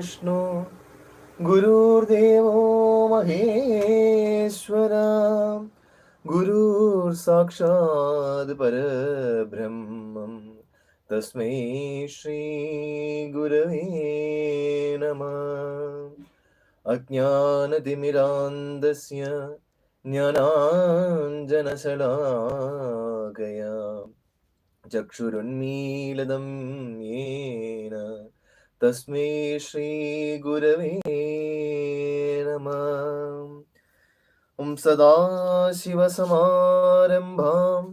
കൃഷ്ണോ ഗുരുദേവോ മഹേശ്വര ഗുരുർ സാക്ഷാത് പരബ്രഹ്മം. തസ്മൈ ശ്രീ ഗുരവേ നമ. അജ്ഞാനതിമിരാന്തസ്യ ജ്ഞാനാഞ്ജനശലാകയാ ചക്ഷുരുന്മീലതം യേന येन तस्मै श्रीगुरवे नमः ॐ सदाशिवसमारम्भां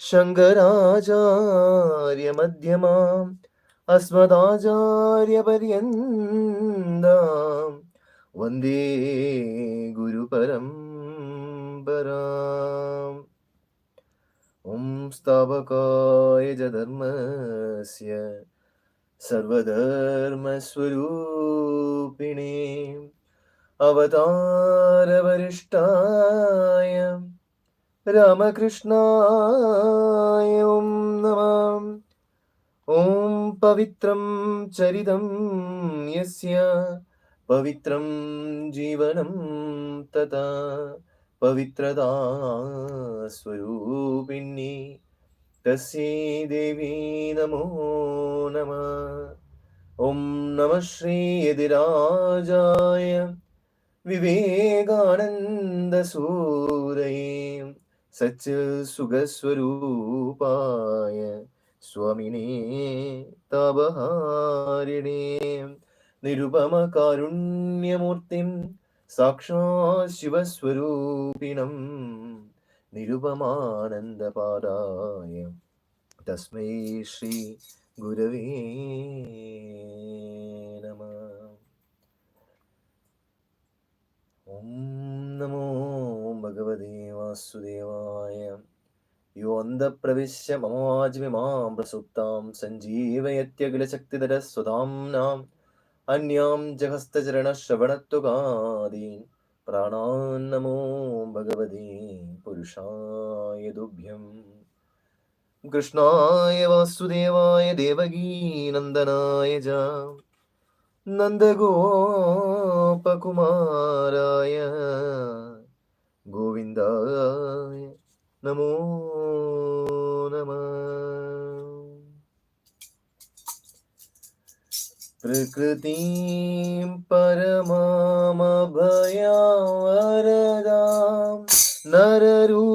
शङ्कराचार्यमध्यमाम् अस्मदाचार्यपर्यन्तां वन्दे गुरुपरम्पराम् ॐ स्थापकाय च धर्मस्य സർവധർമ്മസ്വരൂപിണേ അവതാരവരിഷ്ടായ രാമകൃഷ്ണായ ഓം നമ. ഓം പവിത്രം ചരിതം യസ്യ പവിത്രം ജീവനം തഥാ പവിത്രതാ സ്വരൂപിണീ. तस्यै देवी नमो नमः ॐ नमः श्रीयदिराजाय विवेकानन्दसूरये सच्चसुखस्वरूपाय स्वामिने तापहारिणे निरुपमकारुण्यमूर्तिं साक्षात् शिवस्वरूपिणं നിരുപമാനന്ദപാദായ തസ്മൈ ശ്രീ ഗുരവേ നമ. ഓം നമോ ഭഗവതേ വാസുദേവായ. യോ അന്ധപ്രവിശ്യ മമവാജ്മിമാം പ്രസുപ്താം സഞ്ജീവയത്യഖിലശക്തിധരസ്വതാം നാം അന്യാം ജഹസ്തചരണശ്രവണത്വകാദീൻ. പ്രാണാന്നമോ ഭഗവതി പുരുഷായ ദുഭ്യം. കൃഷ്ണായ വാസുദേവായ ദേവകീനന്ദനായ ജ നന്ദഗോപകുമാരായ ഗോവിന്ദായ നമോ प्रकृतिं परमामभयावरदां नररूपधरां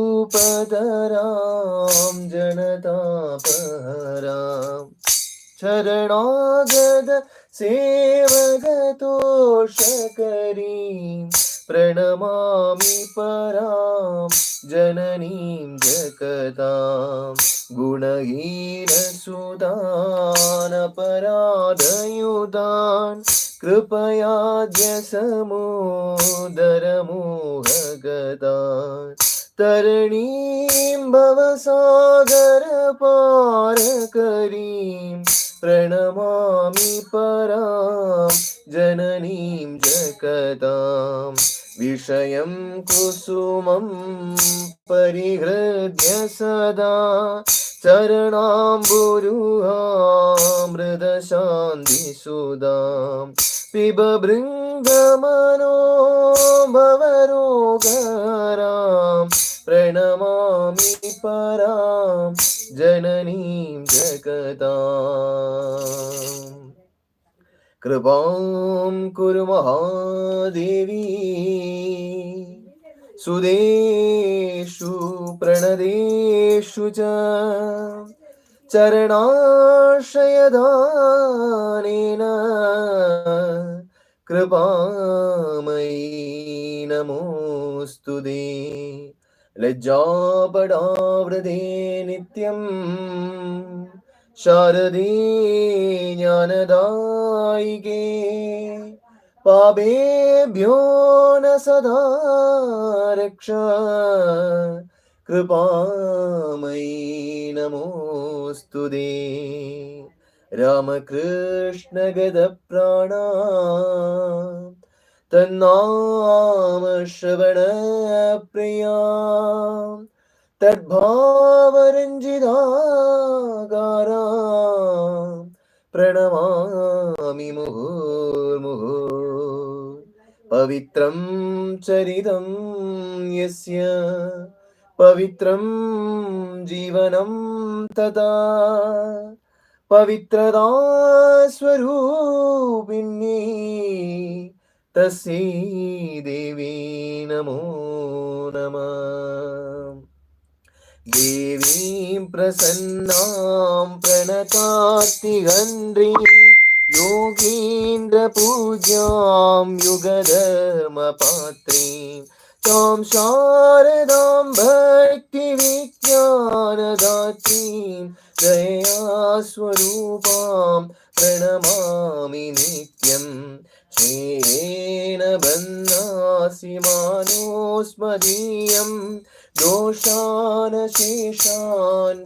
जनतापहरां। शरणागत सेवगतोषकरीं प्रणमामि परां जननीं जगतां गुणहीनसुदानपराधयुतान् कृपयाद्य समुदरमोहगतान् तरणीं भवसागरपारकरीं प्रणमामि परां जननीं जगतां विषयं कुसुमं परिहृद्य सदा चरणाम्बुरुहामृदशान्तिसुदां पिब बृङ्गमनो भवरोगरां प्रणमामि परां जननीं जगताम् कृपां कुरु महादेवी सुदेषु प्रणदेषु च चरणाश्रयदानेन कृपामयी नमोऽस्तु ते लज्जापडावृते नित्यं ശാരദേ ജ്ഞാനദായികേ. പാപേഭ്യോ ന സദാ രക്ഷ. കൃപാമയീ നമോസ്തു രാമകൃഷ്ണഗതപ്രാണ തന്നാമശ്രവണപ്രിയ തദ്ഭാവരഞ്ജിതാകാരാ പ്രണമാമി മുഹുർമുഹു പവിത്രം ചരിതം യസ്യ പവിത്രം ജീവനം തഥാ. പവിത്രതാ സ്വരൂപിണി തസ്യൈ ദേവീ നമോ നമ. देवीं प्रसन्नां प्रणतार्तिहन्त्रीं योगीन्द्रपूज्यां युगधर्मपात्रीं तां शारदां भक्तिविज्ञानदात्रीं दयास्वरूपां प्रणमामि नित्यम् श्रेयेण बन्नासि मानोस्मदीयं दोषानशेषान्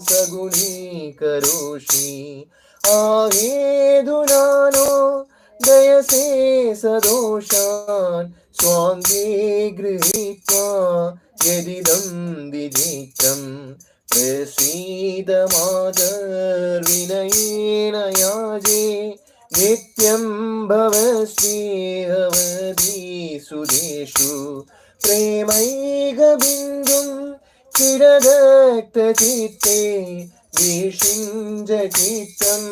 सगुणीकरोषि। आहेदुनानो दयसे सदोषान् स्वाङ्गे गृहीत्वा यदिदं विधिक्रं प्रसीदमादर्विनयेन याजे നിത്യം ഭവശ്രീഹവധീസുരേഷു പ്രേമൈക ബിന്ദും ചിരദക്തചിത്തേ വീഷിഞ്ച ചിത്തം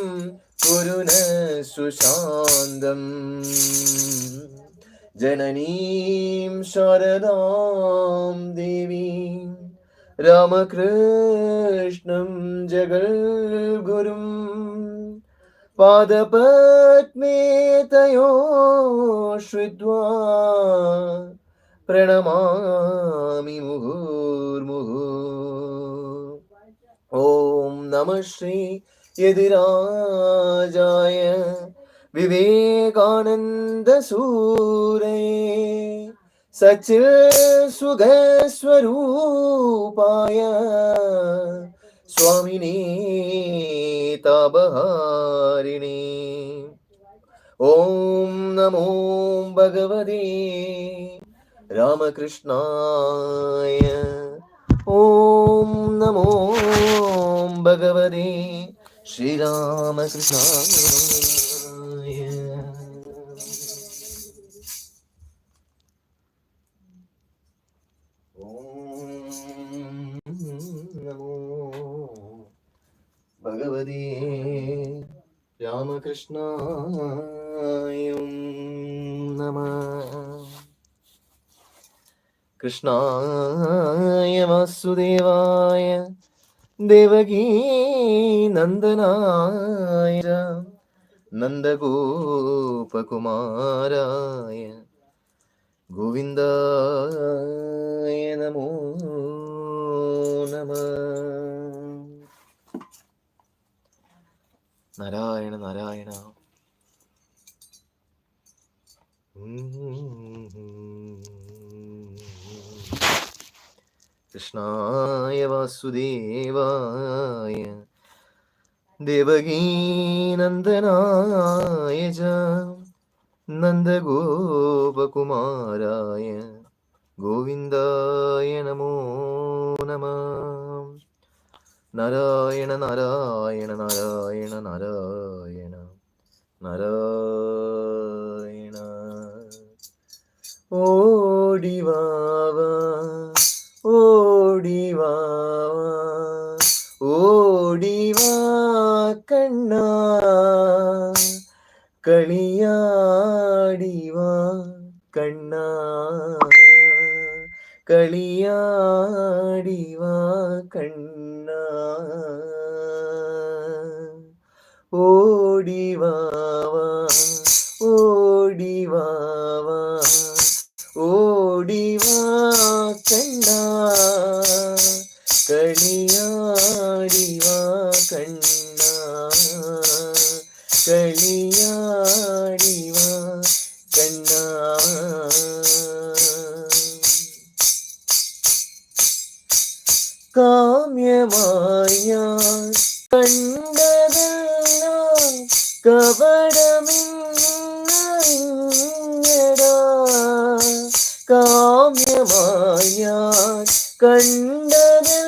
കുരുന സുശാന്തം. ജനനീം ശരദാം ദേവീം രാമകൃഷ്ണം ജഗൽഗുരും पादपद्मे तयो श्रुत्वा प्रणमामि मुहुर्मुहुः ॐ नमः श्री यदिराजाय विवेकानन्दसूरये सचिल सुखस्वरूपाय स्वामिने ताबहारिणे ॐ नमो भगवते रामकृष्णाय ॐ नमो भगवते श्रीरामकृष्णाय ഹരി രാമകൃഷ്ണ നമ. കൃഷ്ണായ വാസുദേവായ ദേവകീ നന്ദനായ നന്ദഗോപകുമാരായ ഗോവിന്ദായ നമോ നമ. നാരായണ നാരായണ. കൃഷ്ണായ വാസുദേവായ ദേവകീനന്ദനായ നന്ദഗോപകുമാരായ ഗോവിന്ദായ നമോ നമ. നാരായണ നാരായണ നാരായണ നാരായണ നാരായണ. ഓടിവാവ ഓടിവാവ ഓടിവാ കണ്ണ. കളിയാടിവാ കണ്ണ. കളിയാടിവാ കണ്ണ. ഓടിവാവാ ഓടിവാവാ ഓടിവാ കണ്ണ കളിയാടിവാ കാമ്യമായ കണ്ടതെല്ലാം കപടമിങ്ങടാ കാമ്യമായ കണ്ടതെല്ലാം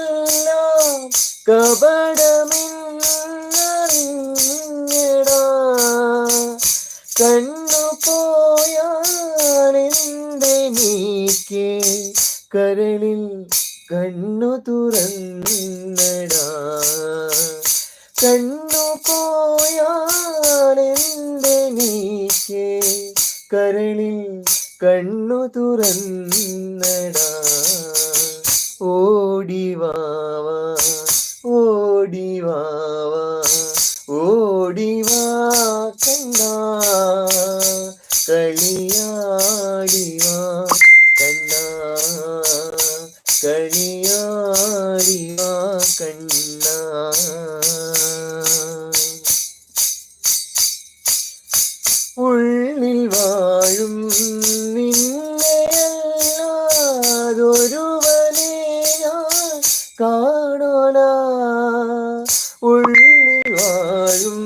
കപടമിങ്ങടാ കണ്ണു പോയാണെന്തെനിക്ക് കരളിൽ കണ്ണു തുറന്നടാ. കണ്ണു പോയാണെന്തെനിക്ക് നീക്കേ? കരളിൽ കണ്ണു തുറന്നടാ. ഓടിവാവ ഓടിവാവ കാണാന. ഉള്ളിൽ വാഴും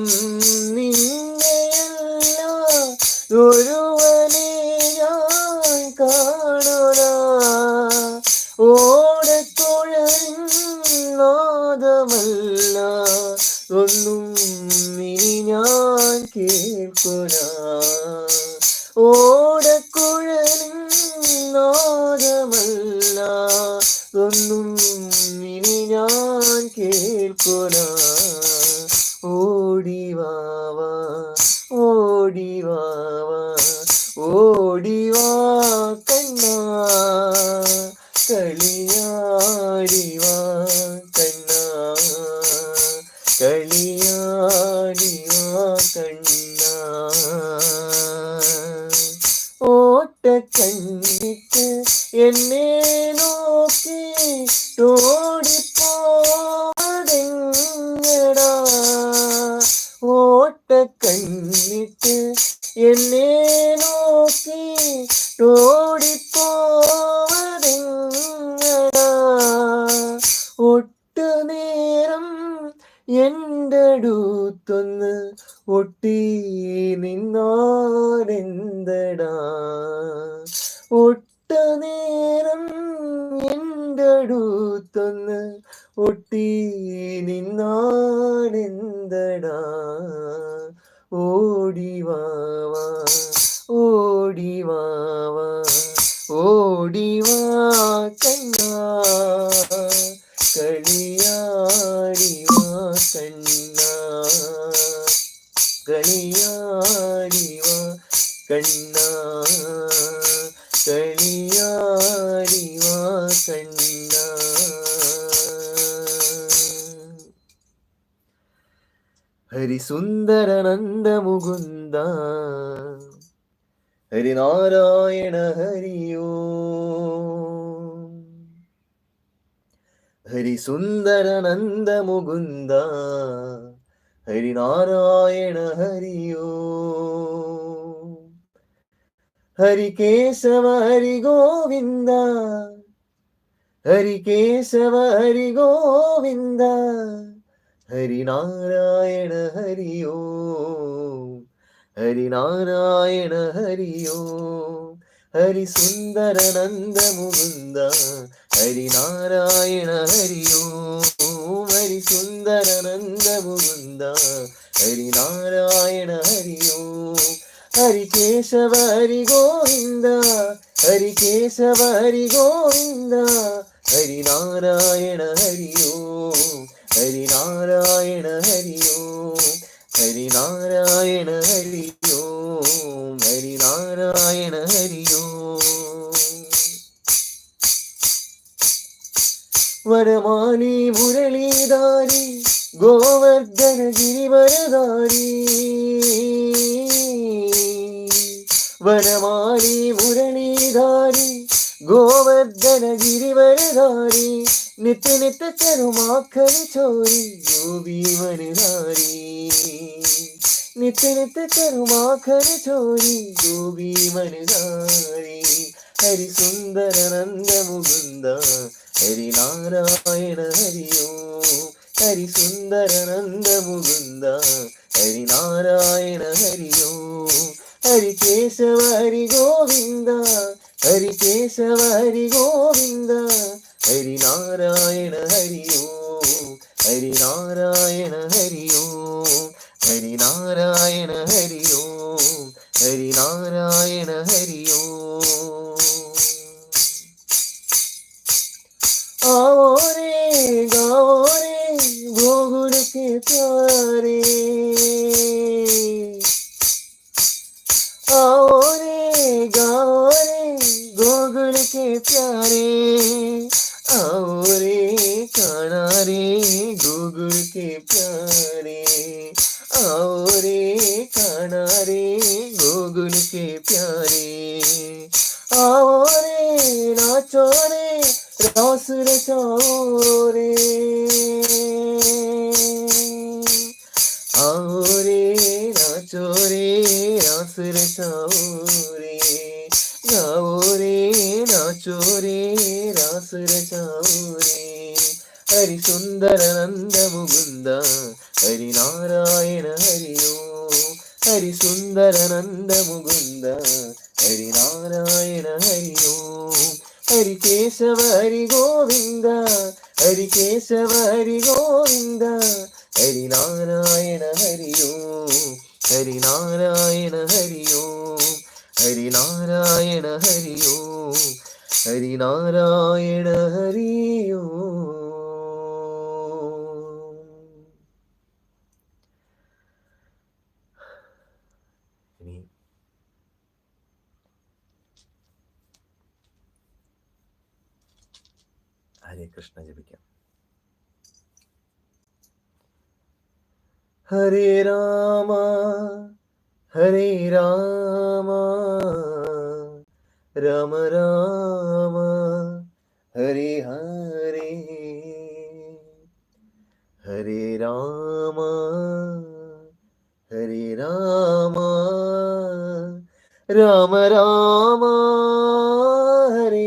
ഓടിവാ എന്റെ അടുത്തൊന്ന് ഒട്ടി നിന്നോരെന്തടാ ഒട്ട നേരം എന്റെ അടുത്തൊന്ന് ഒട്ടി നിന്നോരെന്തടാ ഓടിവാവ ഓടിവാവ ഓടിവാ കണ്ണ കളിയാടിവാ കണ്ണ കളിയാടിവാ കണ്ണ കണിയാരിവ കണ്ണ. ഹരിസുന്ദരനന്ദ മുകുന്ദ ഹരിനാരായണ ഹരിയോ. ഹരിസുന്ദരനന്ദ മുകുന്ദ ഹരിനാരായണ ഹരിയോ. ഹരികേശവ ഹരി ഗോവിന്ദ ഹരികേശവ ഹരി ഗോവിന്ദ ഹരിനാരായണ ഹരിയോ. ഹരിനാരായണ ഹരിയോ. ഹരിസുന്ദരനന്ദ മുകുന്ദ ഹരിനാരായണ ഹരിയോ ഹരിസുന്ദരനന്ദ മുകുന്ദ ഹരിനാരായണ ഹരിയോ ഹരികേശവ ഹരി ഗോവിന്ദ ഹരി കേശവ ഹരി ഗോവിന്ദ ഹരിനാരായണ ഹരിയോ ഹരിനാരായണ ഹരിയോ ഹരിനാരായണ ഹരിയോ ഹരിനാരായണ ഹരിയോ. വരമാലി മുരളീധാരി ഗോവർദ്ധന ഗിരിവരധാരി വനമാലി മുരളീധാരി ഗോവർദ്ധന ഗിരിവരധാരി നിത്യ നിത്യ ചെറുമാക്കന് ചോരി ഗോപീവനുധാരി നിത്യ നിത്യ ചെറുമാക്കന് ചോരി ഗോപീവനുധാരി ஹரி சுந்தர நந்த முகுந்தா. ஹரி நாராயண ஹரியோ ஹரி சுந்தர நந்த முகுந்தா. ஹரி நாராயண ஹரியோ ஹரி கேசவ ஹரி கோவிந்தா. ஹரி கேசவ ஹரி கோவிந்தா. ஹரி நாராயண ஹரியோ ஹரி நாராயண ஹரியோ ஹரி நாராயண ஹரியோ ஹரி நாராயண ஹரியோ গৌরে গৌরে ঘুরকে তরে গৌরে গৌরে গোগুড়কে প্যারে আরে কানারে গোগুড়কে প্যারে আরে কানারে গোগুড়কে প্যারে আরে নাচরে റോസുര ചോരേ ആരേ ചോരേ റോസുര ചോരേ ഗൗരേ ചോരേ രാസുര ചൗരേ ഹരി സുന്ദര നന്ദ മുകുന്ദ ഹരി നാരായണ ഹരിയോ ഹരി സുന്ദര നന്ദ മുകുന്ദ ഹരി നാരായണ ഹരിയോ హరి కేశవ హరి గోవింద హరి కేశవ హరి గోవింద హరి నారాయణ హరి హరి నారాయణ హరి హరి నారాయణ హరి హరి నారాయణ హరి ഹരേ കൃഷ്ണ ജപിക്കാം. ഹരേ രാമ ഹരേ രാമ രാമ രാമ ഹരേ ഹരേ ഹരേ രാമ ഹരേ രാമ രാമ രാമ ഹരേ